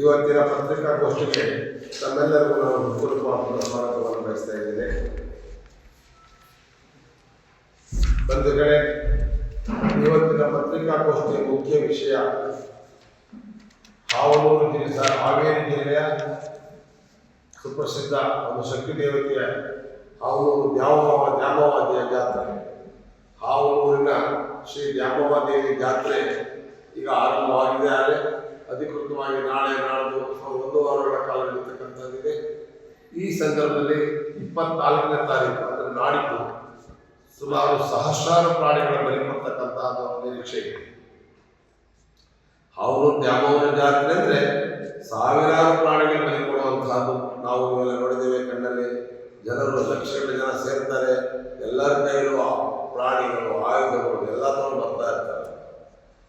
ಇವತ್ತಿನ ಪತ್ರಿಕಾಗೋಷ್ಠಿಗೆ ತಮ್ಮೆಲ್ಲರಿಗೂ ನಾನು ಹೃತ್ಪೂರ್ವಕವಾದ ಸ್ವಾಗತವನ್ನು ಬಯಸ್ತಾ ಇದ್ದೇನೆ. ಬಂಧುಗಳೇ, ಇವತ್ತಿನ ಪತ್ರಿಕಾಗೋಷ್ಠಿಯ ಮುಖ್ಯ ವಿಷಯ ಹಾವನೂರು ಜಿಲ್ಲೆ ಹಾವೇರಿ ಜಿಲ್ಲೆಯ ಸುಪ್ರಸಿದ್ಧ ಒಂದು ಶಕ್ತಿ ದೇವತೆಯ ಹಾವನೂರು ದ್ಯಾಮವ ದ್ಯಾಮವಾದಿಯ ಜಾತ್ರೆ. ಹಾವನೂರಿನ ಶ್ರೀ ದ್ಯಾಮವ್ವ ದೇವಿ ಜಾತ್ರೆ ಈಗ ಆರಂಭವಾಗಿದೆ. ಆದರೆ ಅಧಿಕೃತವಾಗಿ ನಾಳೆ ನಾಳೆದು ಒಂದು ವಾರಗಳ ಕಾಲ ನಡೀತಕ್ಕಂಥದ್ದಿದೆ ಈ ಸಂದರ್ಭದಲ್ಲಿ ಇಪ್ಪತ್ನಾಲ್ಕನೇ ತಾರೀಕು ಅಂದರೆ ನಾಡಿದ್ದು ಸುಮಾರು ಸಹಸ್ರಾರು ಪ್ರಾಣಿಗಳ ಬಲಿ ಕೊಡ್ತಕ್ಕಂತಹ ನಿರೀಕ್ಷೆ ಇದೆ. ಅವರು ದ್ಯಾಮವ್ವನ ಜಾತ್ರೆ ಅಂದ್ರೆ ಸಾವಿರಾರು ಪ್ರಾಣಿಗಳ ಬಲಿ ಕೊಡುವಂತಹದ್ದು ನಾವು ನೋಡಿದ್ದೇವೆ ಕಣ್ಣಲ್ಲಿ. ಜನರು ಲಕ್ಷಗಟ್ಟಲೆ ಜನ ಸೇರ್ತಾರೆ. ಎಲ್ಲರ ಕೈಯಲ್ಲೂ ಪ್ರಾಣಿಗಳು, ಆಯುಧಗಳು ಎಲ್ಲ ತಗೊಂಡು ಬರ್ತಾ ಇರ್ತಾರೆ.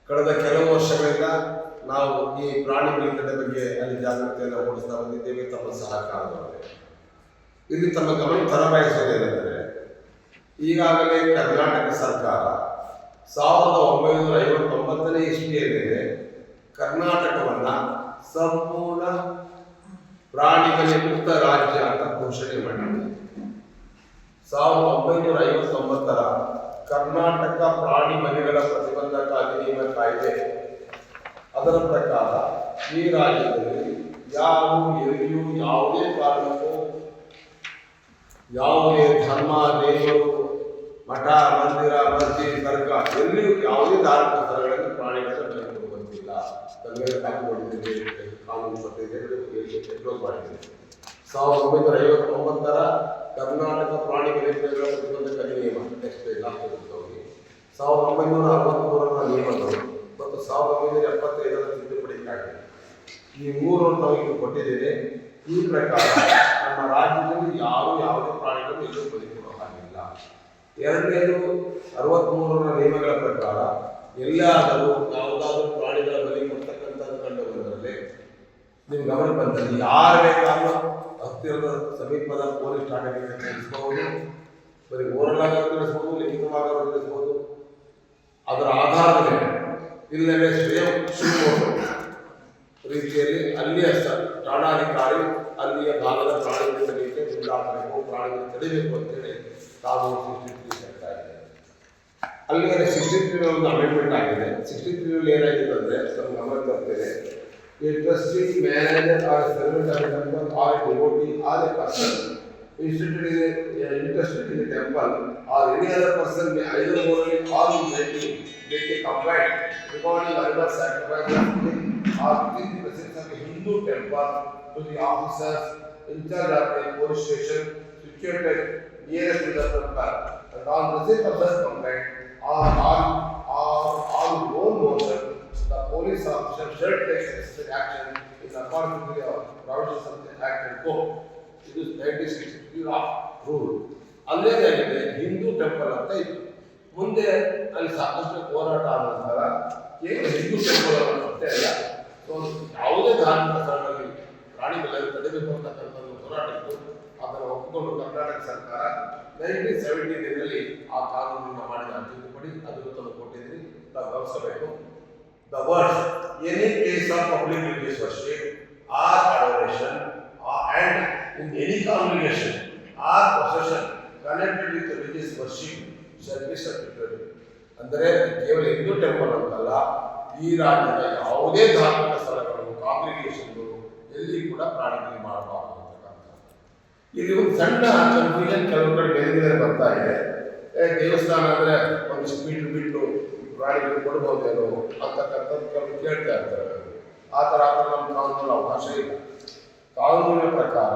ಕಳೆದ ಕೆಲವು ವರ್ಷಗಳಿಂದ ನಾವು ಈ ಪ್ರಾಣಿ ಬಲಿಕದ ಬಗ್ಗೆ ಅಲ್ಲಿ ಜಾಗೃತಿಯನ್ನು ಮೂಡಿಸ್ತಾ ಬಂದಿದ್ದೇವೆ. ತಮ್ಮ ಸಹಕಾರದೊಂದಿಗೆ. ಇಲ್ಲಿ ತಮ್ಮ ಗಮನ ತರಬಯಸುವುದೇನೆಂದರೆ ಈಗಾಗಲೇ ಕರ್ನಾಟಕ ಸರ್ಕಾರ ಸಾವಿರದ ಒಂಬೈನೂರ ಐವತ್ತೊಂಬತ್ತನೇ ಇಸ್ವಿಯಲ್ಲಿ ಕರ್ನಾಟಕವನ್ನ ಸಂಪೂರ್ಣ ಪ್ರಾಣಿಗಳ ಮುಕ್ತ ರಾಜ್ಯ ಅಂತ ಘೋಷಣೆ ಮಾಡಿದೆ. ಸಾವಿರದ ಒಂಬೈನೂರ ಐವತ್ತೊಂಬತ್ತರ ಕರ್ನಾಟಕ ಪ್ರಾಣಿ ಮನೆಗಳ ಪ್ರತಿಬಂಧಕ ಅಧಿನಿಯಮ ಕಾಯ್ದೆ ಅದರ ಪ್ರಕಾರ ಈ ರಾಜ್ಯದಲ್ಲಿ ಯಾರು ಎಲ್ಲಿಯೂ ಯಾವುದೇ ಕಾರಣಕ್ಕೂ, ಯಾವುದೇ ಧರ್ಮ, ದೇವರು, ಮಠ, ಮಂದಿರ, ಮಸ್ಜಿದ್ ತರ್ಕ ಎಲ್ಲಿಯೂ ಯಾವುದೇ ಧಾರ್ಮಿಕ ಸ್ಥಳಗಳಲ್ಲಿ ಪ್ರಾಣಿಗಳನ್ನು ಬಂದಿಲ್ಲ. ಕಾನೂನು ಸಾವಿರದ ಒಂಬೈನೂರ ಐವತ್ತೊಂಬತ್ತರ ಕರ್ನಾಟಕ ಪ್ರಾಣಿ ನಿಯಮ ನೆಕ್ಸ್ಟ್ ಹೋಗಿ. ಸಾವಿರದ ಒಂಬೈನೂರ ಅರವತ್ಮೂರರ ನಿಯಮಗಳು. ಸಾವಿರದ ಒಂಬೈನೂರ ಎಪ್ಪತ್ತೈದರ ತಿದ್ದುಪಡಿ ಕಾಯ್ದೆ ಈ ಮೂರು ನಾವು ಈಗ ಕೊಟ್ಟಿದ್ದೇವೆ ಈ ಪ್ರಕಾರ ನಮ್ಮ ರಾಜ್ಯದಲ್ಲಿ ಯಾರು ಯಾವುದೇ ಪ್ರಾಣಿಗಳು ಎಲ್ಲೂ ಬದುಕಿರುವ ಹಾಗಿಲ್ಲ ಎರಡನೇದು ಅರವತ್ಮೂರರ ನಿಯಮಗಳ ಪ್ರಕಾರ ಎಲ್ಲಾದರೂ ಯಾವುದಾದ್ರೂ ಪ್ರಾಣಿಗಳ ಬಲಿ ಕೊಡ್ತಕ್ಕಂಥದ್ದು ಕಂಡು ಬಂದರಲ್ಲಿ ನಿಮ್ಮ ಗಮನ ಬಂದಲ್ಲಿ ಯಾರು ಬೇಕಾದರೂ ಹತ್ತಿರದ ಸಮೀಪದ ಪೊಲೀಸ್ ಠಾಣೆಗೆ ತಿಳಿಸಬಹುದು ಬರೀ ಓರಲಾಗ ತಿಳಿಸ್ಬೋದು ಲಿಖಿತವಾಗಿ ತಿಳಿಸ್ಬೋದು. ಅದರ ಆಧಾರದ ಮೇಲೆ ಇಲ್ಲವೇ ಸ್ವಯಂ ಶಿವಮೊಗ್ಗ ರೀತಿಯಲ್ಲಿ ಅಲ್ಲಿಯ ಪ್ರಾಣಾಧಿಕಾರಿ, ಅಲ್ಲಿಯ ಭಾಗದ ಪ್ರಾಣಿಗಳ ತಡೆಯಕ್ಕೆ ಮುಂದಾಗಬೇಕು, ಪ್ರಾಣಿಗಳು ತಡೆಯಬೇಕು ಅಂತೇಳಿ ಇದೆ ಅಲ್ಲಿಗೆ ಸಿಕ್ಸ್ಟಿ ತ್ರೀ ಒಂದು ಅಮೆಂಡ್ಮೆಂಟ್ ಆಗಿದೆ. ಸಿಕ್ಸ್ಟಿ ತ್ರೀ ಏನಾಗಿದೆ ಅಂದರೆ, ಸ್ವಲ್ಪ ಗಮನ ತರ್ತೇನೆ manager or servant or or a or a a instituted in a uh, interested in the institute ಇದೆ ಇಂಟ್ರೆಸ್ಟ್ ಇದೆ temple or any other person either ಮೂರನೇ all making making combined recording other sacrifice or the presence of Hindu temple to the officers in charge of the police station situated nearest to the temple. And on receipt of this complaint, or on or on own motion, the police officer should take necessary action in accordance with the provisions of the Act and Code. ಇದು you of rule ಅಲ್ಲೇನಾಗಿದೆ Hindu temple ಅಂತ ಇತ್ತು ಮುಂದೆ ಅಲ್ಲಿ ಸಾಕಷ್ಟು ಹೋರಾಟ ಆದ ನಂತರ ಏನು ಹಿಂದೂ ಟೆಂಪಲ್ ಅಂತ ಅಲ್ಲ. ಯಾವುದೇ ಧಾರ್ಮಿಕ ಸ್ಥಳದಲ್ಲಿ ಪ್ರಾಣಿಗಳನ್ನು ತಡೆಬೇಕು ಅಂತಕ್ಕಂಥ ಒಂದು ಹೋರಾಟ ಇತ್ತು ಅದನ್ನು ಒಪ್ಪಿಕೊಂಡು ಕರ್ನಾಟಕ ಸರ್ಕಾರ ನೈನ್ಟೀನ್ ಸೆವೆಂಟೀನಲ್ಲಿ ಆ ಕಾನೂನನ್ನು ಮಾಡಿದ ತಿದ್ದುಪಡಿ ಅದನ್ನು ತಂದು ಕೊಟ್ಟಿದ್ದೀನಿ ನಾವು ಗಮನಿಸಬೇಕು. The words any case of public ಆ congregation are possession connected with religious worship shall be subjected. ಅಂದರೆ ಕೇವಲ ಹಿಂದೂ ಟೆಂಪಲ್ ಅಂತಲ್ಲ, ಈ ರಾಜ್ಯದ ಯಾವುದೇ ಧಾರ್ಮಿಕ ಸ್ಥಳಗಳು ಕಾಂಗ್ರಿಗೇಷನ್ಗಳು ಎಲ್ಲಿ ಕೂಡ ಪ್ರಾಣಿಗಳು ಮಾಡಬಾರದು ಇಲ್ಲಿ ಒಂದು ಸಣ್ಣ ಕನ್ಫ್ಯೂಷನ್ ಕೆಲವು ಕಡೆ ಬೇರೆ ಬೇರೆ ಬರ್ತಾ ಇದೆ. ದೇವಸ್ಥಾನ ಅಂದ್ರೆ ಒಂದಿಷ್ಟು ಮೀಟರ್ ಬಿಟ್ಟು ಪ್ರಾಣಿಗಳು ಕೊಡ್ಬೋದೇನೋ ಅಂತಕ್ಕಂಥದ್ದು ಕೆಲವು ಕೇಳ್ತಾ ಇರ್ತಾರೆ. ಆ ಥರ ಆ ಥರ ನಮ್ಮ ಕಾನೂನು ಅವಕಾಶ ಇಲ್ಲ. ಕಾನೂನಿನ ಪ್ರಕಾರ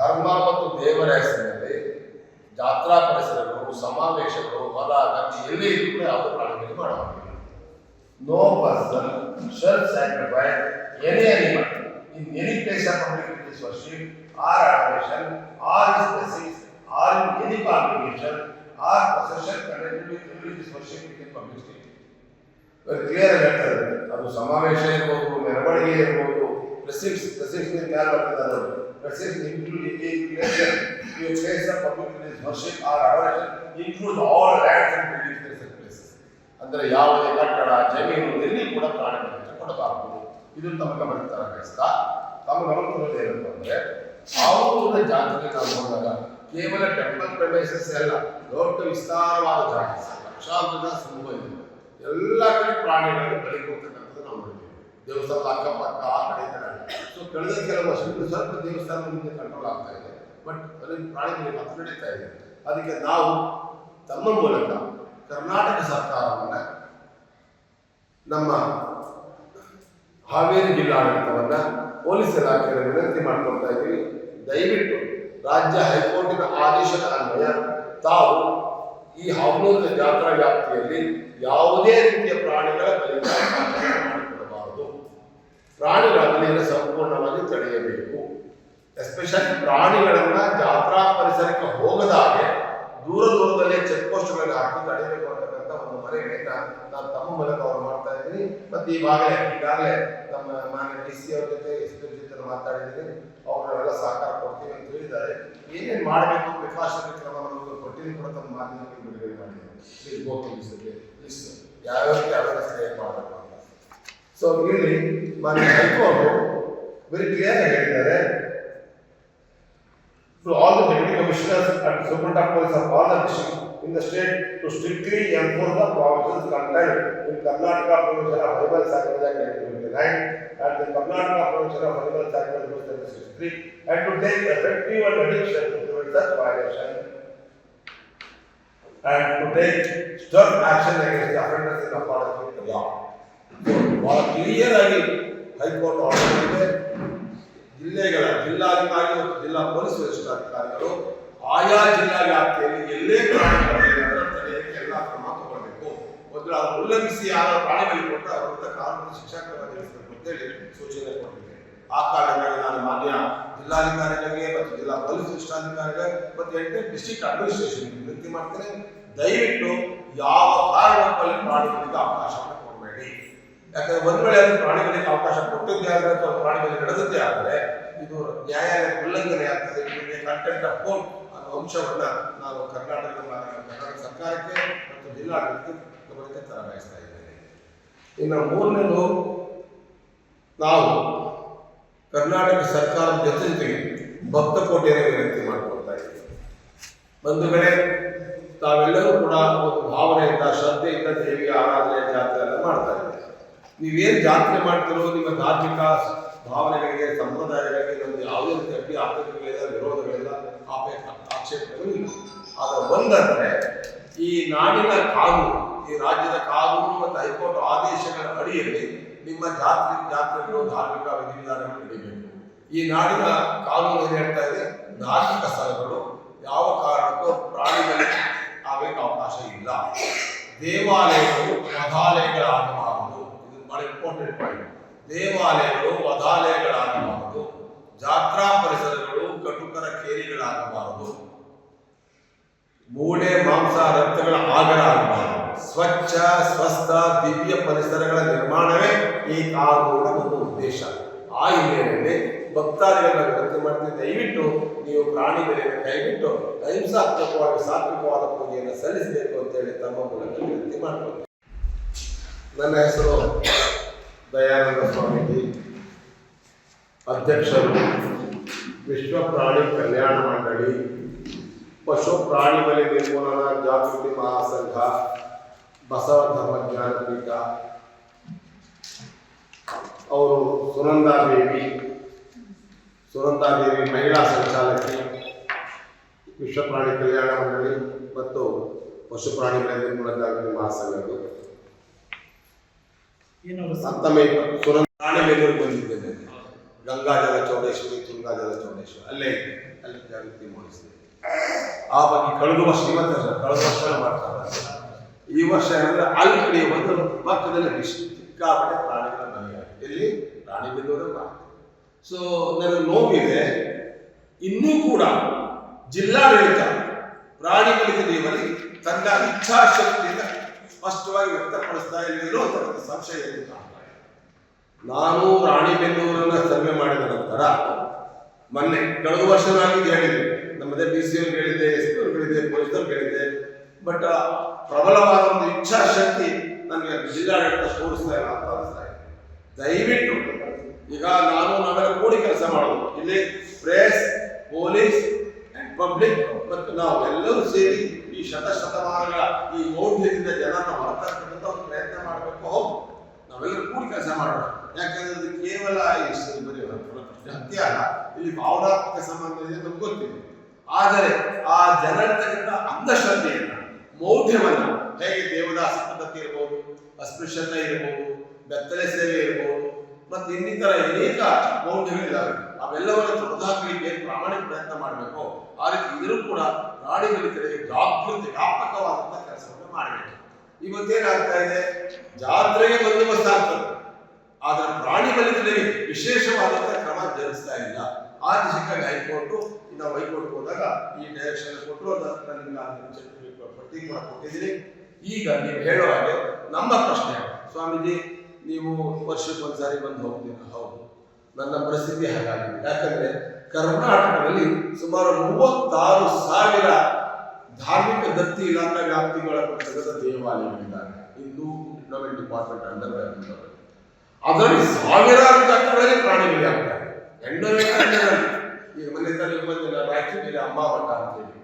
ಧರ್ಮ ಮತ್ತು ದೇವರ ಹೆಸರಿನಲ್ಲಿ ಜಾತ್ರಾ ಪರಿಸರಗಳು, ಸಮಾವೇಶಗಳು ಹೊಲ ಗಂಜಿ ಎಲ್ಲಿ ಇದ್ರೂ ಯಾವುದು ಪ್ರಾಣಿಗಳು ಮಾಡಬಹುದು no person self sacrifice any animal in any place of public special or operation or is places or in any complication or procession condition special in public state clear ಹೇಳ್ತದೆ ಅದು ಸಮಾವೇಶ ಇರ್ಬೋದು, ಮೆರವಣಿಗೆ ಇರ್ಬೋದು ಪ್ರೆಸಿಡ್ಸ್ ಯಾರು ಬರ್ತಿದ್ದಾರೆ precincts include in place of public release worship or adoration include all lands and buildings places ಅಂದರೆ ಯಾವುದೇ ಕಟ್ಟಡ, ಜಮೀನು ಎಲ್ಲಿ ಕೂಡ ಪ್ರಾಣಿಗಳಿಗೆ ಕೊಡಬಾರದು. ಇದು ತಮ್ಮ ಗಮನಕ್ಕೆ ತರಬೇಕಿಸ್ತಾ ತಮ್ಮ ಗಮನಕ್ಕೆ ತರೋದು ಏನಂತಂದ್ರೆ ಅವರ ಜಾತಿಗೆ ನಾವು ಕೇವಲ ಟೆಂಪಲ್ ಪ್ರವೇಶಸ್ ಎಲ್ಲ ದೊಡ್ಡ ವಿಸ್ತಾರವಾದ ಜಾಗ ಲಕ್ಷಾಂತರ ಸಮೂಹ ಇದೆ. ಎಲ್ಲ ಕಡೆ ಪ್ರಾಣಿಗಳನ್ನು ಬಲಿ ಹೋಗ್ತಕ್ಕಂಥದ್ದು ನಾವು ನೋಡ್ತೀವಿ ದೇವಸ್ಥಾನದ ಅಕ್ಕಪಕ್ಕ ಆ ಕಡೆ. ಸೊ ಕಳೆದ ಕೆಲವು ವರ್ಷಗಳು ಸ್ವಲ್ಪ ದೇವಸ್ಥಾನ ಮುಂದೆ ಕಂಟ್ರೋಲ್ ಆಗ್ತಾ ಇದೆ. ಬಟ್ ಅದರಲ್ಲಿ ಪ್ರಾಣಿಗಳಿಗೆ ಮಾತ್ರ ನಡೀತಾ ಇದೆ. ಅದಕ್ಕೆ ನಾವು ತಮ್ಮ ಮೂಲಕ ಕರ್ನಾಟಕ ಸರ್ಕಾರವನ್ನ ನಮ್ಮ ಹಾವೇರಿ ಜಿಲ್ಲಾಡಳಿತವನ್ನ ಪೊಲೀಸ್ ಇಲಾಖೆಯನ್ನು ವಿನಂತಿ ಮಾಡ್ಕೊಳ್ತಾ ಇದ್ದೀವಿ. ದಯವಿಟ್ಟು ರಾಜ್ಯ ಹೈಕೋರ್ಟಿನ ಆದೇಶದ ಅನ್ವಯ, ತಾವು ಈ ಹಾವನೂರಿನ ಜಾತ್ರಾ ವ್ಯಾಪ್ತಿಯಲ್ಲಿ ಯಾವುದೇ ರೀತಿಯ ಪ್ರಾಣಿಗಳ ಬಲಿ ಮಾಡಿಕೊಡಬಾರದು. ಪ್ರಾಣಿಗಳ ಸಂಪೂರ್ಣವಾಗಿ ತಡೆಯಬೇಕು. ಎಸ್ಪೆಷಲಿ ಪ್ರಾಣಿಗಳನ್ನ ಜಾತ್ರಾ ಪರಿಸರಕ್ಕೆ ಹೋಗದ ಹಾಗೆ ದೂರ ದೂರದಲ್ಲಿ ಚೆಕ್ ಹಾಕಿ ತಡೆಯಬೇಕು ಅಂತಕ್ಕಂಥ ಒಂದು ಮನವಿಯನ್ನ ನಾನು ತಮ್ಮ ಮೂಲಕ ಅವ್ರು ಮಾಡ್ತಾ ಇದ್ದೀನಿ. ಮತ್ತೆ ಈಗಾಗಲೇ ಈಗಾಗಲೇ ನಮ್ಮ ಮಾನ್ಯ ಡಿ ಸಿ ಅವ್ರ ಜೊತೆ, ಎಸ್ ಪಿ ಜೊತೆ ಮಾತಾಡಿದ್ದೀನಿ. ಅವರೆಲ್ಲ ಸಹಕಾರ ಕೊಡ್ತೀವಿ ಅಂತ ಹೇಳಿದ್ದಾರೆ. ಏನೇನು ಮಾಡಬೇಕು ಪ್ರಿಕಾಷನರಿ ಕ್ರಮಗಳನ್ನು ಕೊಟ್ಟಿದ್ದೀನಿ ಕೂಡ ತಮ್ಮ ಮಾಧ್ಯಮಕ್ಕೆ ಬಿಡುಗಡೆ ಗೋ ಪ್ಲೀಸ್ ಯಾವ್ಯಾವ ಕ್ರಿಯೇಟ್ ಮಾಡಬೇಕು ಅಂತ. ಸೊ ಇಲ್ಲಿ ಮಾನ್ಯ high court ವೆರಿ ಕ್ಲಿಯರ್ ಆಗಿ ಹೇಳಿದ್ದಾರೆ to all the deputy commissioners and superintendent of police of all the districts in the state to strictly enforce the provisions contained in Karnataka Provision of Animal Sacrifice Act 1929 and the Karnataka Provision of Animal Sacrifice Act 1963 and to take effective and addiction to prevent such violation and to take stern action against the offenders in accordance with the law. ಬಹಳ clear ಆಗಿ high court order ಇದೆ ಜಿಲ್ಲೆಗಳ ಜಿಲ್ಲಾಧಿಕಾರಿ ಮತ್ತು ಜಿಲ್ಲಾ police ವರಿಷ್ಠಾಧಿಕಾರಿಗಳು ಆಯಾ ಜಿಲ್ಲಾ ವ್ಯಾಪ್ತಿಯಲ್ಲಿ ಎಲ್ಲೇ ತಡೆಯಕ್ಕೆ ಎಲ್ಲ ಕ್ರಮ ತಗೊಳ್ಬೇಕು. ಮೊದಲು ಅದನ್ನು ಉಲ್ಲಂಘಿಸಿ ಯಾರು ಪ್ರಾಣಿಗಳಿಗೆ ಬಲಿ ಕೊಟ್ಟರೆ ಅವರ ವಿರುದ್ಧ ಕಾನೂನು ಶಿಕ್ಷಾ ಕ್ರಮ ಜರುಗಿಸಬೇಕು ಅಂತೇಳಿ ಸೂಚನೆ ಕೊಟ್ಟಿದೆ ಆ ಕಾರಣಕ್ಕಾಗಿ ನಾನು ಮಾನ್ಯ ಜಿಲ್ಲಾಧಿಕಾರಿಗಳಿಗೆ ಮತ್ತು ಜಿಲ್ಲಾ ಪೊಲೀಸ್ ವರಿಷ್ಠಾಧಿಕಾರಿಗಳಿಗೆ ಮತ್ತು ಎಂಟನೇ ಡಿಸ್ಟ್ರಿಕ್ಟ್ ಅಡ್ಮಿನಿಸ್ಟ್ರೇಷನ್ ವಿನಂತಿ ಮಾಡ್ತೇನೆ. ದಯವಿಟ್ಟು ಯಾವ ಕಾರಣಕ್ಕೂ ಪ್ರಾಣಿಗಳಿಗೆ ಅವಕಾಶ ಯಾಕಂದ್ರೆ ಒಂದ್ ವೇಳೆ ಅದು ಪ್ರಾಣಿ ಬಲಿಗೆ ಅವಕಾಶ ಕೊಟ್ಟಿದ್ದೇ ಆದರೆ ಅಥವಾ ಪ್ರಾಣಿ ನಡೆದದ್ದೇ ಆದರೆ ಇದು ನ್ಯಾಯಾಲಯ ಉಲ್ಲಂಘನೆ ಆಗ್ತದೆ. ಕಂಟೆಂಟ್ ಆಫ್ ಕೋರ್ಟ್ ಅನ್ನೋ ಅಂಶವನ್ನ ನಾವು ಕರ್ನಾಟಕ ಕರ್ನಾಟಕ ಸರ್ಕಾರಕ್ಕೆ ಮತ್ತು ಜಿಲ್ಲಾಡಳಿತಕ್ಕೆ ಗಮನಕ್ಕೆ ತರಬಯಸ್ತಾ ಇದ್ದೇನೆ. ಇನ್ನು ಮೂರನೇದು, ನಾವು ಕರ್ನಾಟಕ ಸರ್ಕಾರದ ಜೊತೆ ಜೊತೆಗೆ ಭಕ್ತ ಕೋಟೆಯನ್ನು ವಿನಂತಿ ಮಾಡ್ಕೊಳ್ತಾ ಇದ್ದೀವಿ. ಬಂಧುಗಳೇ ತಾವೆಲ್ಲರೂ ಕೂಡ ಒಂದು ಭಾವನೆಯಿಂದ, ಶ್ರದ್ಧೆಯಿಂದ ದೇವಿಯ ಆರಾಧನೆ ಜಾತ್ರೆ ಮಾಡ್ತಾ ಇದ್ದೀವಿ ನೀವೇನು ಜಾತ್ರೆ ಮಾಡ್ತಿರೋ ನಿಮ್ಮ ಧಾರ್ಮಿಕ ಭಾವನೆಗಳಿಗೆ, ಸಂಪ್ರದಾಯಗಳಿಗೆ, ನಮ್ಗೆ ಯಾವುದೇ ರೀತಿ ಅಡ್ಡಿ ಆತಂಕಗಳಿಲ್ಲ ವಿರೋಧಗಳಿಲ್ಲ, ಆಪೇ ಆಕ್ಷೇಪಗಳು ಇಲ್ಲ. ಆದರೆ ಒಂದಂದ್ರೆ, ಈ ನಾಡಿನ ಕಾನೂನು, ಈ ರಾಜ್ಯದ ಕಾನೂನು ಮತ್ತು ಹೈಕೋರ್ಟ್ ಆದೇಶಗಳ ಅಡಿಯಲ್ಲಿ ನಿಮ್ಮ ಜಾತ್ರೆ ಜಾತ್ರೆಗಳು ಧಾರ್ಮಿಕ ವಿಧಿವಿಧಾನಗಳು ನಡೀಬೇಕು. ಈ ನಾಡಿನ ಕಾನೂನು ಏನು ಹೇಳ್ತಾ ಇದೆ? ಧಾರ್ಮಿಕ ಸ್ಥಳಗಳು. ಯಾವ ಕಾರಣಕ್ಕೂ ಪ್ರಾಣಿಗಳಿಗೆ ಆಗಲಿಕ್ಕೆ ಅವಕಾಶ ಇಲ್ಲ. ದೇವಾಲಯಗಳು ವಧಾಲಯಗಳಾಗಬಾರದು ಇದು ಬಹಳ ಇಂಪಾರ್ಟೆಂಟ್ ಪಾಯಿಂಟ್ ದೇವಾಲಯಗಳು ವಧಾಲಯಗಳಾಗಬಾರದು ಜಾತ್ರಾ ಪರಿಸರಗಳು, ಕಟುಕರ ಕೇರಿಗಳಾಗಬಾರದು. ಮೂಳೆ, ಮಾಂಸ, ರಕ್ತಗಳ ಆಗರ ಸ್ವಚ್ಛ, ಸ್ವಸ್ಥ, ದಿವ್ಯ ಪರಿಸರಗಳ ನಿರ್ಮಾಣವೇ ಈ ಕಾನೂನಿನ ಒಂದು ಉದ್ದೇಶ. ಆ ಹಿನ್ನೆಲೆಯಲ್ಲಿ ಭಕ್ತಾದಿಗಳನ್ನ ವಿನಂತಿ ಮಾಡ್ತೀನಿ. ದಯವಿಟ್ಟು ನೀವು ಪ್ರಾಣಿ ಬೆಲೆಯನ್ನು ಕೈಬಿಟ್ಟು ಅಹಿಂಸಾತ್ಮಕವಾಗಿ, ಸಾತ್ವಿಕವಾದ ಪೂಜೆಯನ್ನು ಸಲ್ಲಿಸಬೇಕು ಅಂತೇಳಿ ತಮ್ಮ ಮೂಲಕ ವಿನಂತಿ ಮಾಡ್ತೀನಿ ನನ್ನ ಹೆಸರು ದಯಾನಂದ ಸ್ವಾಮೀಜಿ ಅಧ್ಯಕ್ಷರು ವಿಶ್ವ ಪ್ರಾಣಿ ಕಲ್ಯಾಣ ಮಂಡಳಿ ಪಶು ಪ್ರಾಣಿ ಬಲಿ ನಿರ್ಮೂಲನಾ ಜಾಗೃತಿ ಮಹಾಸಂಘ ಬಸವ ಧರ್ಮಜ್ಞಾನ ಪೀಠ ಅವರು ಸುನಂದಾ ದೇವಿ ಸುನಂದಾ ದೇವಿ ಮಹಿಳಾ ಸಂಚಾಲಕಿ ವಿಶ್ವ ಪ್ರಾಣಿ ಕಲ್ಯಾಣ ಮಂಡಳಿ ಮತ್ತು ಪಶು ಪ್ರಾಣಿ ಬಲಿ ನಿರ್ಮೂಲನಾ ಜಾಗೃತಿ ಮಹಾಸಂಘದ್ದು ಏನವರು ಸಪ್ತಮಿ ರಾಣಿಬೆನ್ನೂರು ಬಂದಿದ್ದೇನೆ. ಗಂಗಾಜಲ ಚೌಡೇಶ್ವರಿ ತುಂಗಾಜಲ ಚೌಡೇಶ್ವರಿ, ಅಲ್ಲೇ ಅಲ್ಲಿ ಜಾಗೃತಿ ಮೂಡಿಸಿದೆ. ಆ ಬಗ್ಗೆ ಕಳೆದ ವರ್ಷ ಇವತ್ತು ಕಳೆದ ವರ್ಷ ಮಾಡ್ತಾರೆ. ಈ ವರ್ಷ ಏನಂದ್ರೆ ಅಲ್ಲಿ ಕಡೆ ಒಂದು ಪಕ್ಕದಲ್ಲಿ ಸಿಕ್ಕಾಪಟ್ಟೆ ಪ್ರಾಣಿಗಳ ಮನೆಯಾಗಿದೆ ಎಲ್ಲಿ? ರಾಣಿಬೆನ್ನೂರಲ್ಲಿ ಸೊ ನನಗೆ ನೋವಿದೆ ಇನ್ನೂ ಕೂಡ ಜಿಲ್ಲಾಡಳಿತ, ಪ್ರಾಣಿಗಳಿಗೆ ದೇವರಲ್ಲಿ ತನ್ನ ಇಚ್ಛಾಶಕ್ತಿಯಿಂದ ಸ್ಪಷ್ಟವಾಗಿ ವ್ಯಕ್ತಪಡಿಸ್ತಾ ಇಲ್ಲ ಅಂತಕ್ಕಂಥ ಸಂಶಯ. ನಾನು ರಾಣಿಬೆನ್ನೂರನ್ನ ಸರ್ವೆ ಮಾಡಿದ ನಂತರ ಮೊನ್ನೆ ಕಳೆದ ವರ್ಷ ನಾನು ಇದು ಹೇಳಿದ್ದೆ. ನಮ್ಮದೇ ಡಿ ಸಿ ಎಲ್ ಹೇಳಿದೆ ಎಸ್ ಪಿ ಹೇಳಿದೆ ಪೊಲೀಸರು ಹೇಳಿದೆ ಬಟ್ ಪ್ರಬಲವಾದ ಒಂದು ಇಚ್ಛಾಶಕ್ತಿ ನನಗೆ ಜಿಲ್ಲಾಡಳಿತ ತೋರಿಸ್ತಾ ಇಲ್ಲ ಅಂತ ಅನಿಸ್ತಾ ಇದೆ. ದಯವಿಟ್ಟು ಈಗ ನಾನು ನಾವೆಲ್ಲ ಕೂಡಿ ಕೆಲಸ ಮಾಡೋದು. ಇಲ್ಲಿ ಪ್ರೆಸ್ ಪೊಲೀಸ್ ಪಬ್ಲಿಕ್ ಮತ್ತು ನಾವು ಎಲ್ಲರೂ ಸೇರಿ ಈ ಶತಶತಮಾನಗಳ ಈ ಮೌಢ್ಯದಿಂದ ಜನರನ್ನು ಹೊರತಕ್ಕಂಥ ಒಂದು ಪ್ರಯತ್ನ ಮಾಡಬೇಕು. ಹೌದು, ನಾವೆಲ್ಲರೂ ಕೂಡಿ ಕೆಲಸ ಮಾಡೋಣ. ಯಾಕಂದ್ರೆ ಇದು ಕೇವಲ ಬರೀ ಹತ್ಯೆ ಅಲ್ಲ. ಇಲ್ಲಿ ಭಾವನಾತ್ಮಕ ಸಂಬಂಧ ಇದೆ ನಮ್ಗೆ ಗೊತ್ತಿದೆ. ಆದರೆ ಆ ಜನರ್ತಕ್ಕಂಥ ಅಂಧಶ್ರದ್ಧೆಯನ್ನ, ಮೌಢ್ಯವನ್ನ ಹೇಗೆ ದೇವದಾಸ ಪದ್ಧತಿ ಇರ್ಬೋದು, ಅಸ್ಪೃಶ್ಯತೆ ಇರಬಹುದು ಬೆತ್ತಲೆ ಸೇವೆ ಇರಬಹುದು ಮತ್ತು ಇನ್ನಿತರ ಅನೇಕ ಮೌಢ್ಯಗಳಿದ್ದಾವೆ ಅವೆಲ್ಲವನ್ನು ತೊಡೆದಾಕಲಿಕ್ಕೆ ಪ್ರಾಮಾಣಿಕ ಪ್ರಯತ್ನ ಮಾಡಬೇಕು. ಆ ರೀತಿ ಇದರೂ ಕೂಡ ನಾಡಿನಲ್ಲಿ ಕಡೆಗೆ ಜಾಗೃತಿ ವ್ಯಾಪಕವಾದಂತಹ ಕೆಲಸವನ್ನು ಮಾಡಬೇಕು. ಇವತ್ತೇನಾಗ್ತಾ ಇದೆ? ಜಾತ್ರೆಗೆ ಬಂದೋಬಸ್ತ್ ಆಗ್ತದೆ ಆದ್ರೆ ಪ್ರಾಣಿ ಬಲಿಗಳಿಗೆ ವಿಶೇಷವಾದಂತಹ ಕ್ರಮ ಜರುಗಿಸ್ತಾ ಇಲ್ಲ. ಆ ದಿಶಕ್ಕಾಗಿ ಹೈಕೋರ್ಟ್, ಇನ್ನು ಹೈಕೋರ್ಟ್ ಹೋದಾಗ ಈ ಡೈರೆಕ್ಷನ್ ಕೊಟ್ಟರು ಪಟ್ಟಿ ಕೂಡ ಕೊಟ್ಟಿದ್ದೀನಿ ಈಗ ನೀವು ಹೇಳೋ ಹಾಗೆ ನಮ್ಮ ಪ್ರಶ್ನೆ, ಸ್ವಾಮೀಜಿ, ನೀವು ವರ್ಷಕ್ಕೊಂದ್ಸಾರಿ ಬಂದು ಹೋಗ್ತೀರಾ? ಹೌದು. ನನ್ನ ಪರಿಸ್ಥಿತಿ ಹಾಗಾಗಿದೆ. ಯಾಕಂದ್ರೆ ಕರ್ನಾಟಕದಲ್ಲಿ ಸುಮಾರು ಮೂವತ್ತಾರು ಸಾವಿರ ಧಾರ್ಮಿಕ ದತ್ತಿ ಇಲಾಖಾ ವ್ಯಾಪ್ತಿಗೊಳಪಟ್ಟದ ದೇವಾಲಯಗಳಿದ್ದಾರೆ ಹಿಂದೂ ಡೆವಲಪ್ಮೆಂಟ್ ಡಿಪಾರ್ಟ್ಮೆಂಟ್ ಅಂಡರ್ ಅದರಲ್ಲಿ ಸಾವಿರಾರು ಕಟ್ಟಗಳಲ್ಲಿ ಪ್ರಾಣಿಗಳು ಆಗ್ತವೆ. ಎಂಡೋಮೆಂಟ್ ಈಗ ಮನೆ ಬಂದಿಲ್ಲ ಆಕ್ಚುಲಿ ಅಮ್ಮ ಮಠ ಅಂತೇಳಿ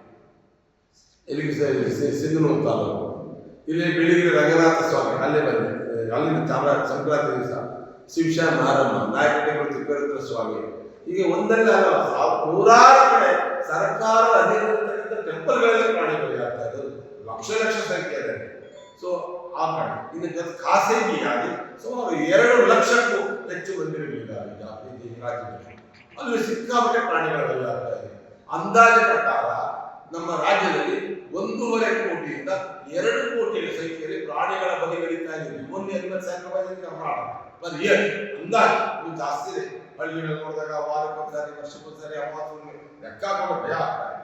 ಸ- ಸಿಂಧನೂರು ತಾಲೂಕು. ಇಲ್ಲಿ ಬೆಳಿಗ್ಗೆ ರಂಗನಾಥ ಸ್ವಾಮಿ, ಅಲ್ಲೇ ಬಂದೆ. ಅಲ್ಲಿ ಚಾಮರಾಜ, ಸಂಕ್ರಾಂತಿ ದಿವಸ. ಶಿವಶ ಮಾರಮ್ಮ ನಾಯಕಟೆಗಳು ತಿಪ್ಪೇರುದ್ರ ಸ್ವಾಮಿ ಹೀಗೆ ಒಂದಲ್ಲ ನೂರಾರು ಕಡೆ ಸರ್ಕಾರದ ಅಧೀನದಲ್ಲಿರ್ತಕ್ಕಂಥ ಟೆಂಪಲ್ಗಳಲ್ಲಿ ಪ್ರಾಣಿಗಳು ಆಗ್ತಾ ಇರೋದು. ಲಕ್ಷ ಲಕ್ಷ ಇದೆ. ಸೊ ಆ ಪ್ರಾಣಿ ಇನ್ನು ಖಾಸಗಿಯಾಗಿ ಸುಮಾರು ಎರಡು ಲಕ್ಷಕ್ಕೂ ಹೆಚ್ಚು ಬಂದಿರಲಿಲ್ಲ ರಾಜ್ಯದಲ್ಲಿ. ಅಲ್ಲಿ ಸಿಕ್ಕಾಪಟ್ಟೆ ಪ್ರಾಣಿಗಳ ಬಲಿ ಅಂದಾಜು ಪ್ರಕಾರ ನಮ್ಮ ರಾಜ್ಯದಲ್ಲಿ ಒಂದೂವರೆ ಕೋಟಿಯಿಂದ ಎರಡು ಕೋಟಿಯ ಸಂಖ್ಯೆಯಲ್ಲಿ ಪ್ರಾಣಿಗಳ ಬಲಿಗಳಿತಾ ಇದೆ. ಮೊನ್ನೆ ಸಾಕವಾಗಿ ಕರ್ನಾಟಕ ಪರ್ ಇಯರ್ ಅಂದಾಜು ಇದು ಜಾಸ್ತಿ ಇದೆ. ಹಳ್ಳಿಗಳು ನೋಡಿದಾಗ ವಾರಕ್ಕೊಂದ್ಸಾರಿ ವರ್ಷಕ್ಕೊಂದ್ಸಾರಿ ಅಮಾವಾಸ್ಯೆ ಲೆಕ್ಕ ಹಾಕೊಂಡು ಭಯ ಆಗ್ತಾರೆ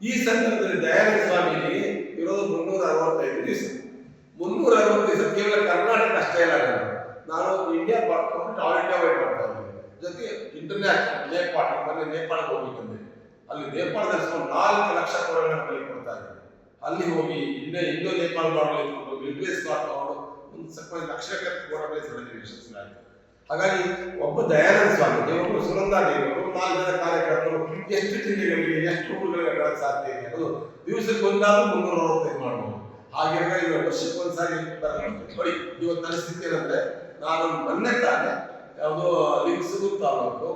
ಈ ಸಂದರ್ಭದಲ್ಲಿ ದಯಾನಂದ ಸ್ವಾಮಿಗೆ ಇರೋದು ಮುನ್ನೂರ ಅರವತ್ತೈದು ದಿವಸ. ಮುನ್ನೂರ ಅರವತ್ತು ದಿವಸ ಕೇವಲ ಕರ್ನಾಟಕ ಅಷ್ಟೇ ಇಲ್ಲ ನಾನು. India complete all India wide ಮಾಡ್ತಾ ಇದ್ದೀನಿ. ಜೊತೆಗೆ ಇಂಟರ್ನ್ಯಾಷನಲ್ ನೇಪಾಳ, ಮೊನ್ನೆ ನೇಪಾಳಕ್ಕೆ ಹೋಗಿ ಅಲ್ಲಿ ನೇಪಾಳದಲ್ಲಿ ಸುಮಾರು ನಾಲ್ಕು ಲಕ್ಷ ಕೋರಗಳನ್ನು ಬಲಿ ಕೊಡ್ತಾ ಇದ್ದಾರೆ ಅಲ್ಲಿ ಹೋಗಿ ಇನ್ನೇ ಇಂಡೋ ನೇಪಾಳ ಮಾಡಲು ತಗೊಂಡು ಒಂದು ಸ್ವಲ್ಪ ಕೋರಗಳಲ್ಲಿ ಸೆಳೆದು ಯಶಸ್ವಿಯಾಯಿತು ಹಾಗಾಗಿ ಒಬ್ಬ ದಯಾನಂದ ಸ್ವಾಮಿ ದೇವರು ಸುನಂದಾ ದೇವರು ನಾಲ್ಕು ಜನ ಕಾರ್ಯಕರ್ತರು ಎಷ್ಟು ಜಿಲ್ಲೆಗಳಿಗೆ ಎಷ್ಟು ಊರುಗಳಿಗೆ ಸಾಧ್ಯ ಇದೆ ಅದು ದಿವಸಕ್ಕೆ ಒಂದಾದ್ರೂ ಮುನ್ನೂರ ಅರವತ್ತೈದು ಮಾಡಬಹುದು ಹಾಗೆ ಇದು ವರ್ಷಕ್ಕೊಂದ್ಸಾರಿ ಬರಲ್ಲ. ನೋಡಿ, ಇವತ್ತು ನನ್ನ ಸ್ಥಿತಿ ಏನಂದ್ರೆ, ನಾನು ಮೊನ್ನೆ ತಾನೆ ಯಾವುದೋ ಲಿಂಗಸೂರು ತಾಲೂಕು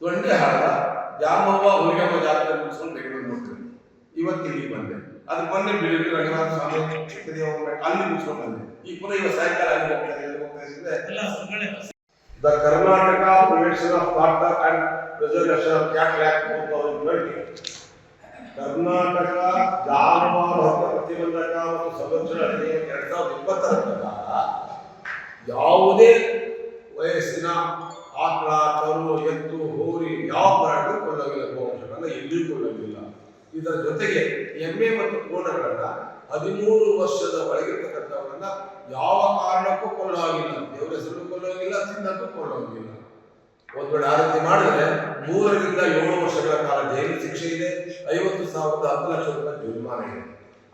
ತೊಂಡೆಹಾಳ ಜಾಮವ್ವ ಹುಲಿಗಮ್ಮ ಜಾತ್ರೆ ಮುಗಿಸ್ಕೊಂಡು ಬೆಂಗಳೂರು ನೋಡ್ತೀನಿ ಇವತ್ತು ಇಲ್ಲಿ ಬಂದೆ. ಅದು ಮೊನ್ನೆ ಬೆಳಿಗ್ಗೆ ರಂಗನಾಥ ಸ್ವಾಮಿ ಚಿಕ್ಕದೇವ ಅಲ್ಲಿ ಮುಗಿಸ್ಕೊಂಡು ಬಂದೆ ಈ ಪುನಃ ಇವತ್ತು ಸಾಯಂಕಾಲ ಅಲ್ಲಿ ಹೋಗ್ತಾರೆ ಎಲ್ಲಿ ಹೋಗ್ತಾರೆ ಅಂದ್ರೆ The Karnataka Prevention of Slaughter and Preservation of Cattle Act 2020. Karnataka ಜಾನುವಾರು ಹಕ್ಕು ಪ್ರತಿಬಂಧಕ ಮತ್ತು ಸಂರಕ್ಷಣಾ ಅಧಿನಿಯಮ ಎರಡ್ ಸಾವಿರದ ಇಪ್ಪತ್ತರ ಪ್ರಕಾರ ಯಾವುದೇ ವಯಸ್ಸಿನ ಆಕಳ ಕರು ಎತ್ತು ಹೋರಿ ಯಾವ ಪ್ರಾಣಿ ಕೊಳ್ಳೋಗಿಲ್ಲ ಗೋವಂಶಗಳನ್ನ ಎಲ್ಲಿಯೂ ಕೊಳ್ಳೋಗಿಲ್ಲ ಇದರ ಜೊತೆಗೆ ಎಮ್ಮೆ ಮತ್ತು ಕೋಣಗಳನ್ನ ಹದಿಮೂರು ವರ್ಷದ ಒಳಗಿರ್ತಕ್ಕಂಥವರನ್ನ ಯಾವ ಕಾರಣಕ್ಕೂ ಕೊಳ್ಳೋಗಿಲ್ಲ ದೇವರ ಹೆಸರು ಕೊಳ್ಳೋಗಿಲ್ಲ ತಿನ್ನಕ್ಕೂ ಕೊಳ್ಳೋಗಿಲ್ಲ ಒಂದ್ ವೇಳೆ ಆ ರೀತಿ ಮಾಡಿದ್ರೆ ಮೂರರಿಂದ ಏಳು ವರ್ಷಗಳ ಕಾಲ ಜೈಲು ಶಿಕ್ಷೆ ಇದೆ, ಐವತ್ತು ಸಾವಿರದ ಹತ್ತು ಲಕ್ಷ ರೂಪಾಯಿ ಜುರ್ಮಾನೆ ಇದೆ.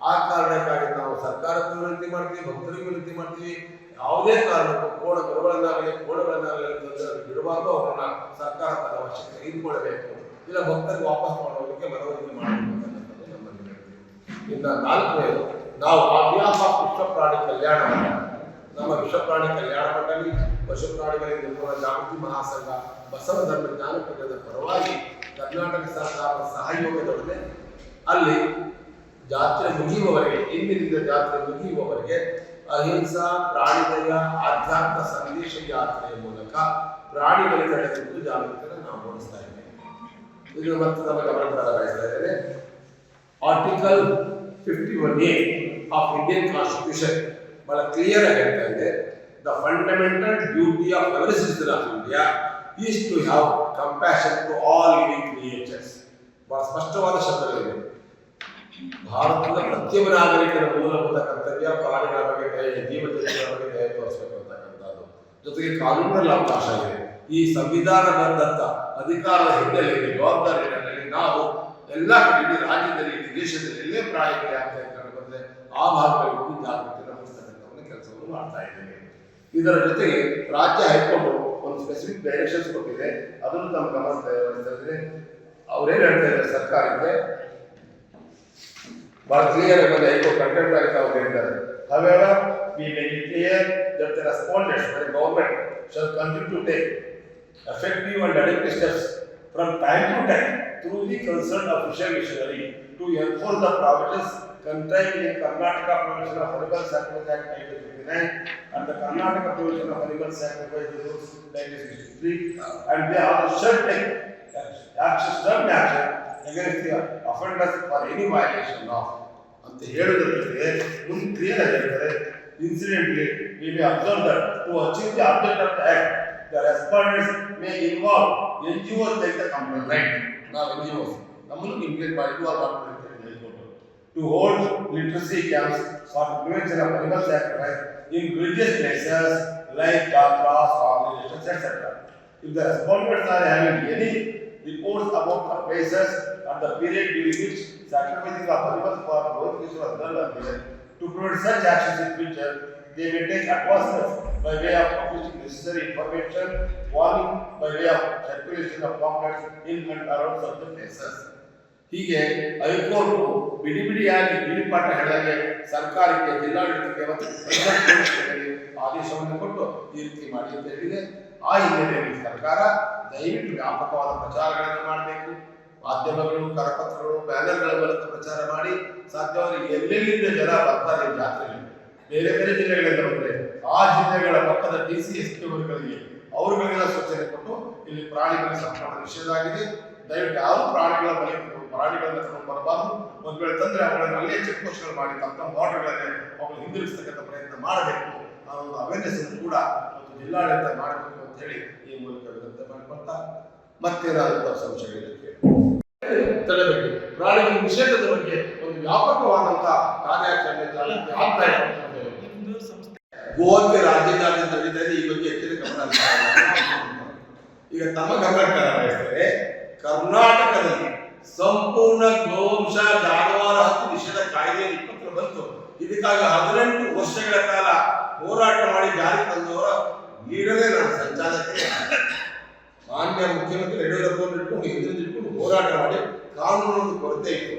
ಆ ಕಾರಣಕ್ಕಾಗಿ ನಾವು ಸರ್ಕಾರಕ್ಕೂ ವಿನಂತಿ ಮಾಡ್ತೀವಿ, ಭಕ್ತರಿಗೂ ವಿನಂತಿ ಮಾಡ್ತೀವಿ. ಯಾವುದೇ ಕಾರಣಕ್ಕೂ ಕೋಣ ಗುರುಗಳನ್ನಾಗಲಿ ಕೋಣಗಳನ್ನಾಗಲಿ ತಂದು ಬಿಡಬಾರ್ದು. ಅವರನ್ನ ಸರ್ಕಾರ ತನ್ನ ವಶಕ್ಕೆ ತೆಗೆದುಕೊಳ್ಳಬೇಕು ಇಲ್ಲ ಭಕ್ತರಿಗೆ ವಾಪಸ್ ಮಾಡೋದಕ್ಕೆ ಮನವರಿಕೆ ಮಾಡಬೇಕು ಇನ್ನ ನಾಲ್ಕನೇದು, ನಾವು ಅಭ್ಯಾಸ ಪುಷ್ಪ ಪ್ರಾಣಿ ಕಲ್ಯಾಣ ನಮ್ಮ ವಿಷಪ್ರಾಣಿ ಪ್ರಾಣಿ ಕಲ್ಯಾಣ ಮಂಡಳಿ ಪಶು ಪ್ರಾಣಿಗಳಿಗೆ ನಿರ್ಮೂಲ ಜಾಗೃತಿ ಮಹಾಸಂಘ, ಬಸವ ಧರ್ಮ ಜ್ಞಾನಪೀಠದ ಪರವಾಗಿ ಕರ್ನಾಟಕ ಸರ್ಕಾರದ ಸಹಯೋಗದೊಡನೆ ಅಲ್ಲಿ ಜಾತ್ರೆ ಮುಗಿಯುವವರೆಗೆ ಇಂದಿನಿಂದ ಜಾತ್ರೆ ಮುಗಿಯುವವರೆಗೆ ಅಹಿಂಸಾ, ಪ್ರಾಣಿದಯ, ಆಧ್ಯಾತ್ಮ ಸಂದೇಶ ಯಾತ್ರೆಯ ಮೂಲಕ ಪ್ರಾಣಿಗಳ ಕಡೆ ಕುರಿತು ಜಾಗೃತಿಯನ್ನು ನಾವು ಮೂಡಿಸ್ತಾ ಇದ್ದೇವೆ. ಇದು ನಮ್ಮ ಬಯಸ್ತಾ article fifty one A of Indian constitution ಬಹಳ ಕ್ಲಿಯರ್ ಆಗಿ ಹೇಳ್ತಾ ಇದೆ. The fundamental duty of every citizen of India is to have compassion to all living creatures ಬಹಳ ಸ್ಪಷ್ಟವಾದ ಶಬ್ದಗಳಿವೆ. ಭಾರತದ ಪ್ರತಿಯೊಬ್ಬ ನಾಗರಿಕರ ಮೂಲಭೂತ ಕರ್ತವ್ಯ ಪ್ರಾಣಿಗಳ ಬಗ್ಗೆ ದಯ ಜೀವಜಂತುಗಳ ಬಗ್ಗೆ ದಯ ತೋರಿಸಬೇಕು ಅಂತಕ್ಕಂಥದ್ದು. ಜೊತೆಗೆ ಕಾನೂನಲ್ಲಿ ಅವಕಾಶ ಇದೆ. ಈ ಸಂವಿಧಾನ ಬಂದಂತ ಅಧಿಕಾರದ ಹಿನ್ನೆಲೆಯಲ್ಲಿ, ಜವಾಬ್ದಾರಿ ಹಿನ್ನೆಲೆಯಲ್ಲಿ ನಾವು ಎಲ್ಲ ಕಡೆ ರಾಜ್ಯದಲ್ಲಿ, ದೇಶದಲ್ಲಿ ಎಲ್ಲೇ ಪ್ರಾಣಿಗಳು ಆಗ್ತಾ ಇದ್ದಾರೆ ಆ ಭಾಗಗಳಿಗೂ ಜಾಗೃತಿ. ಮಾಡ್ತಾ ಇದ್ದೇನೆ ಇದರ ಜೊತೆಗೆ ರಾಜ್ಯ ಹೈಕೋರ್ಟ್ ಒಂದು ಸ್ಪೆಸಿಫಿಕ್ ಡೈರೆಕ್ಷನ್ಸ್ ಕೊಟ್ಟಿದೆ ಅದನ್ನು ತಮ್ಮ ಗಮನ ತೆಗೆದುಕೊಳ್ತಾ ಇದ್ರೆ ಅವ್ರೇನ್ ಹೇಳ್ತಾ ಇದ್ದಾರೆ ಸರ್ಕಾರಕ್ಕೆ ಬಹಳ ಕ್ಲಿಯರ್ ಆಗಿ ಬಂದ ಹೈಕೋರ್ಟ್ ಕಂಟೆಂಟ್ ಆಗಿ ತಾವು ಹೇಳಿದ್ದಾರೆ However, we make it clear that the respondents by the government shall continue to take effective and adequate steps from time to time through the concerned official machinery to enforce the provisions contained in Karnataka Provision of Animal Sacrifice Act 1959 and the Karnataka Provision of Animal Sacrifice Rules 1963 and they are shall take action, stern action against the offenders for any violation of ಅಂತ ಹೇಳೋದ್ರ ಜೊತೆಗೆ ಮುಂದೆ clear ಆಗಿ ಹೇಳ್ತಾರೆ incidentally we may observe that to achieve the object of the act the respondents may involve N G O take the complaint right ನಾವು N G ಒಸ್ ನಮ್ಮನ್ನು ಇಂಪ್ಲೇಟ್ ಮಾಡಿ involve ಮಾಡ್ಕೊಂಡು ಹೇಳ್ಕೊಂಡು to hold literacy camps for prevention of animal sacrifice in religious places like chakras, organizations, etc. If the respondents are having any reports about the places and the period during which sacrificing of animals for growth is was done or given, to prevent such actions in future, they may take advances by way of publishing necessary information, warning by way of circulation of pamphlets in and around certain places. ಹೀಗೆ high court ಬಿಡಿ ಬಿಡಿಯಾಗಿ ಬಿಡಿಪಾಠ ಹೇಳದೆ ಸರ್ಕಾರಕ್ಕೆ, ಜಿಲ್ಲಾಡಳಿತಕ್ಕೆ ಆದೇಶವನ್ನು ಕೊಟ್ಟು ಈ ರೀತಿ ಮಾಡಿ ಅಂತ ಹೇಳಿದೆ. ಆ ಹಿನ್ನೆಲೆಯಲ್ಲಿ ಸರ್ಕಾರ ದಯವಿಟ್ಟು ವ್ಯಾಪಕವಾದ ಪ್ರಚಾರಗಳನ್ನು ಮಾಡಬೇಕು. ಮಾಧ್ಯಮಗಳು, ಕರಪತ್ರಗಳು, ಬ್ಯಾನರ್ಗಳ ಮೂಲಕ ಪ್ರಚಾರ ಮಾಡಿ ಸಾಧ್ಯವಾದರೆ ಎಲ್ಲೆಲ್ಲಿಂದ ಜನ ಬರ್ತಾರೆ ಜಾತ್ರೆಗೆ ಬೇರೆ ಬೇರೆ ಜಿಲ್ಲೆಗಳಿಂದ ಬಂದರೆ ಆ ಜಿಲ್ಲೆಗಳ ಪಕ್ಕದ ಡಿ ಸಿ ಎಸ್ ಪಿ ಅವರುಗಳಿಗೆ ಅವರುಗಳಿಗೆಲ್ಲ ಸೂಚನೆ ಕೊಟ್ಟು ಇಲ್ಲಿ ಪ್ರಾಣಿಗಳ ಸಂಪೂರ್ಣ ನಿಷೇಧ ಆಗಿದೆ. ದಯವಿಟ್ಟು ಯಾವ ಪ್ರಾಣಿಗಳ ಬರಬಾರ್ದು ಒಂದ್ ವೇಳೆ ತಂದ್ರೆ ಅವುಗಳನ್ನು ಅಲ್ಲೇ ಚೆಕ್ ಪೋಸ್ಟ್ಗಳು ಮಾಡಿ ತಮ್ಮ ತಮ್ಮ ಬಾರ್ಡರ್ಗಳನ್ನೇ ಅವುಗಳನ್ನು ಹಿಂದಿರುಗಿಸ್ತಕ್ಕಂಥ ಪ್ರಯತ್ನ ಮಾಡಬೇಕು ಆ ಒಂದು ಅವೇರ್ನೆಸ್ ಕೂಡ ಮತ್ತು ಜಿಲ್ಲಾಡಳಿತ ಮಾಡಬೇಕು ಅಂತ ಹೇಳಿ ಈ ಮೂಲಕ ವಿನಂತಿ ಮಾಡ್ಕೊಳ್ತಾ ಮತ್ತೇನಾದಂತಹ ಸಂಶಯಗಳಿಗೆ ತಡೆಬೇಕು ಪ್ರಾಣಿಗಳ ನಿಷೇಧದ ಬಗ್ಗೆ ಒಂದು ವ್ಯಾಪಕವಾದಂತಹ ಕಾರ್ಯಾಚರಣೆ ಜಾಗೃತಿ ಆಗ್ತಾ ಇದೆ ಅಂತ ರಾಜಧಾನಿ ನಡೀತಾ ಈ ಬಗ್ಗೆ ಹೆಚ್ಚಿನ ಗಮನ ಈಗ ತಮ್ಮ ಗಮನಕ್ಕೆ ಬಯಸ್ತೇನೆ ಕರ್ನಾಟಕದಲ್ಲಿ ಸಂಪೂರ್ಣ ಗೋವಂಶ ಜಾನುವಾರು ಹಕ್ಕು ನಿಷೇಧ ಕಾಯ್ದೆ ಇಪ್ಪತ್ತರ ಬಂತು. ಇದಕ್ಕಾಗಿ ಹದಿನೆಂಟು ವರ್ಷಗಳ ಕಾಲ ಹೋರಾಟ ಮಾಡಿ ಜಾರಿ ತಂದವರ ನೀಡಲೇ ನಾನು, ಸಂಚಾಲಕರೇ. ಮಾನ್ಯ ಮುಖ್ಯಮಂತ್ರಿ ಯಡಿಯೂರಪ್ಪ ಇಟ್ಕೊಂಡು ಹಿಂದಿನ ಇಟ್ಕೊಂಡು ಹೋರಾಟ ಮಾಡಿ ಕಾನೂನು ಕೊರತೆ ಇತ್ತು.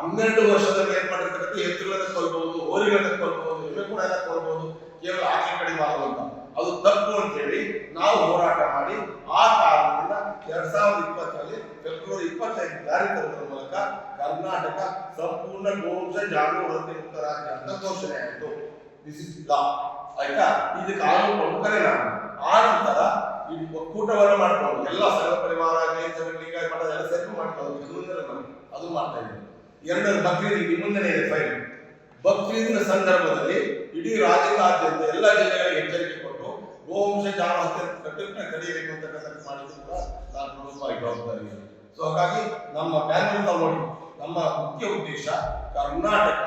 ಹನ್ನೆರಡು ವರ್ಷದಲ್ಲಿ ಏನ್ ಮಾಡಿರ್ತಕ್ಕಂಥ ಎತ್ತುಗಳನ್ನ ಕೊಲ್ಬಹುದು, ಹೋರಿಗಳನ್ನ ಕೊಲ್ಬಹುದು, ಎಮ್ಮೆ ಕೂಡ ಎಲ್ಲ ಕೊಲ್ಬಹುದು, ಕೇವಲ ಆಕೆ ಕಡಿಮೆ ಅಂತ. ಅದು ತಪ್ಪು ಅಂತ ಹೇಳಿ ನಾವು ಹೋರಾಟ ಮಾಡಿ ಆ ಕಾರಣದಿಂದ ಎರಡ್ ಸಾವಿರದ ಇಪ್ಪತ್ತರಲ್ಲಿ ಫೆಬ್ರವರಿ ಇಪ್ಪತ್ತೈದು ಜಾರಿ ತರುವ ಮೂಲಕ ಕರ್ನಾಟಕ ಸಂಪೂರ್ಣ ಗೋವಂಶ ಹತ್ಯೆ ಮುಕ್ತ ರಾಜ್ಯ ಅಂತ ಘೋಷಣೆ ಆಯಿತು. ಆಯ್ತಾ? ಇದು ಕಾನೂನು ಪ್ರಮುಖರೇ ನಾನು. ಆ ನಂತರ ಈ ಒಕ್ಕೂಟವನ್ನು ಮಾಡ್ಕೊಂಡು ಎಲ್ಲ ಸಣ್ಣ ಪರಿವಾರ ಜೈನ ಲಿಂಗ ಮಠ ಎಲ್ಲ ಸೇರ್ಕೊಂಡು ಮಾಡ್ಕೊಂಡು ಮುಂದೆ ಅದು ಮಾಡ್ತಾ ಇದ್ದೀನಿ. ಎರಡನೇ ಬಕ್ರೀದಿಗೆ ಮುಂದೆ ಇದೆ ಫೈಲ್ ಬಕ್ರೀದಿನ ಸಂದರ್ಭದಲ್ಲಿ ಇಡೀ ರಾಜ್ಯದಾದ್ಯಂತ ಎಲ್ಲ ಜಿಲ್ಲೆಗಳಿಗೆ ಎಚ್ಚರಿಕೆ ಗೋವಂಶ ಜಾಣ ಹತ್ಯೆ ಕಟ್ಟುನಿಟ್ಟಾಗಿ ತಡೆಯಬೇಕು ಅಂತಕ್ಕಂಥ ಸೊ ಹಾಗಾಗಿ ನಮ್ಮ ಬ್ಯಾನರ್ ನೋಡಿ, ನಮ್ಮ ಮುಖ್ಯ ಉದ್ದೇಶ ಕರ್ನಾಟಕ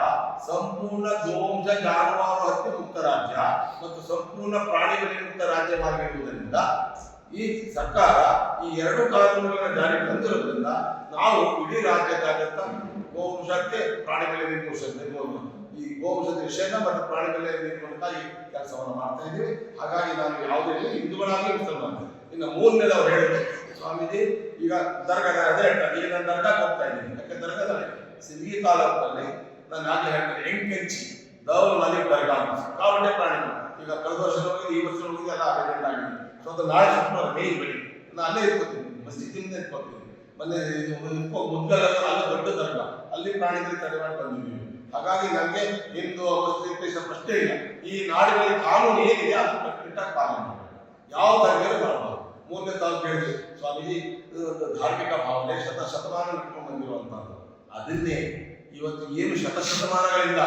ಸಂಪೂರ್ಣ ಗೋವಂಶ ಜಾನುವಾರು ಹತ್ಯೆ ಮುಕ್ತ ರಾಜ್ಯ ಮತ್ತು ಸಂಪೂರ್ಣ ಪ್ರಾಣಿ ಬಲಿ ಮುಕ್ತ ರಾಜ್ಯವಾಗಿರುವುದರಿಂದ ಈ ಸರ್ಕಾರ ಈ ಎರಡು ಕಾನೂನುಗಳನ್ನು ಜಾರಿ ತಂದಿರೋದ್ರಿಂದ ನಾವು ಇಡೀ ರಾಜ್ಯದಾದ್ಯಂತ ಗೋವಂಶಕ್ಕೆ ಪ್ರಾಣಿ ಬೆಲೆ ನಿರ್ಮೂಲ ಗೋವಂಶದ ವಿಷಯನ ಮತ್ತು ಪ್ರಾಣಿಗಳೇ ನಿರ್ಮೂಲಕ ಈ ಕೆಲಸವನ್ನು ಮಾಡ್ತಾ ಇದ್ದೀವಿ. ಹಾಗಾಗಿ ನಾನು ಯಾವುದೇ ಇಲ್ಲಿ ಹಿಂದೂಗಳಾಗಲಿ ಮುಸಲ್ಮಾನ ಇನ್ನು ಮೂರನೇದ ಅವ್ರು ಹೇಳಿದ್ರು ಸ್ವಾಮೀಜಿ, ಈಗ ದರ್ಗಾದ ಅದೇ ಹೇಳ್ತಾರೆ ಈಗ ನಾನು ದರ್ಗಾಕ್ಕೆ ಹೋಗ್ತಾ ಇದ್ದೀನಿ. ಯಾಕೆ ದರ್ಗಾದಲ್ಲಿ? ಸಿಂಧಿ ತಾಲೂಕಲ್ಲಿ ನಾನು ಆಗ್ಲೇ ಹೇಳ್ತೇನೆ, ಎಂಕೆಂಚಿ ದೌಲ್ ಮಲಿಕ್ ದರ್ಗಾ ಸಿಕ್ಕಾಪಟ್ಟೆ ಪ್ರಾಣಿಗಳು. ಈಗ ಕಳೆದ ವರ್ಷ ಹೋಗಿ ಈ ವರ್ಷ ಹೋಗಿದ್ದು ಎಲ್ಲ ಅರೇಂಜ್ ಆಗಿದೆ. ಸೊ ಅದು ನಾಳೆ ಶುಕ್ರವಾರ ಮೇಯ್ ಬೆಳಿ ನಾನು ಅಲ್ಲೇ ಇರ್ಕೋತೀನಿ. ಮಸ್ಜಿದಿಂದ ಇರ್ಕೋತೀನಿ. ಮೊನ್ನೆ ಮುದ್ಗಲ ಅಲ್ಲ ದೊಡ್ಡ ದರ್ಗಾ. ಅಲ್ಲಿ ಪ್ರಾಣಿಗಳಿಗೆ ತಡೆ ಮಾಡಿ ಬಂದಿದ್ದೀವಿ. ಹಾಗಾಗಿ ನನಗೆ ಹಿಂದೂ ಮುಸ್ಲಿಂ ಪ್ರಶ್ನೆ ಇಲ್ಲ. ಈ ನಾಡಿನಲ್ಲಿ ಕಾನೂನು ಏನಿದೆ ಅದು ಕಟ್ಟುನಿಟ್ಟಾಗಿ ಪಾಲನೆ ಮಾಡಬೇಕು. ಯಾವ ಮಾಡಬಾರ್ದು ಮೂರನೇ ತಾವು ಹೇಳಿದೆ, ಸ್ವಾಮೀಜಿ ಧಾರ್ಮಿಕ ಭಾವನೆ ಶತ ಶತಮಾನ ಇಟ್ಕೊಂಡು ಬಂದಿರುವಂತಹದ್ದು ಅದನ್ನೇ ಇವತ್ತು ಏನು ಶತಶತಮಾನಗಳಿಂದ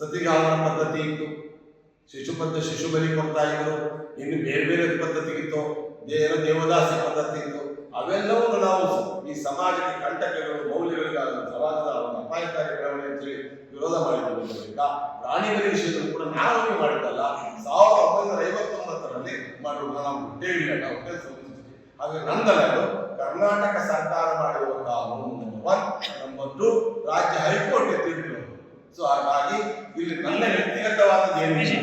ಸತಿಗಾಮನ ಪದ್ಧತಿ ಇತ್ತು. ಶಿಶು ಪದ್ಧ ಶಿಶು ಬಲಿ ಕೊಡ್ತಾ ಇದ್ರು ಇನ್ನು ಬೇರೆ ಬೇರೆ ಪದ್ಧತಿ ಇತ್ತು. ದೇವದಾಸಿ ಪದ್ಧತಿ ಇತ್ತು. ಅವೆಲ್ಲವನ್ನು ನಾವು ಈ ಸಮಾಜಕ್ಕೆ ಕಂಟಕಗಳು, ಮೌಲ್ಯಗಳಿಗಾಗಿ ಸಮಾಜದ ಅಪಾಯಕಾರಿ ಬೆಳವಣಿಗೆ ಅಂತೇಳಿ ವಿರೋಧ ಮಾಡಿಕೊಂಡು ಪ್ರಾಣಿಗಳ ವಿಷಯದಲ್ಲೂ ಕೂಡ ನಾವು ಮಾಡಿದ್ದಲ್ಲ. ಸಾವಿರದ ಒಂಬೈನೂರ ಐವತ್ತೊಂಬತ್ತರಲ್ಲಿ ಮಾಡುವ ನಾವು ಇಲ್ಲ ನಾವು ಸಂಸ್ಕೃತಿ ಹಾಗೆ ನಂತರ ಕರ್ನಾಟಕ ಸರ್ಕಾರ ಮಾಡಿರುವಂತಹ ನಂಬರ್ ನಂಬರ್ ರಾಜ್ಯ ಹೈಕೋರ್ಟ್ ತೀರ್ಪು ಸೊ ಹಾಗಾಗಿ ಇಲ್ಲಿ ನನ್ನ ವ್ಯಕ್ತಿಗತವಾದ ಏನಿಲ್ಲ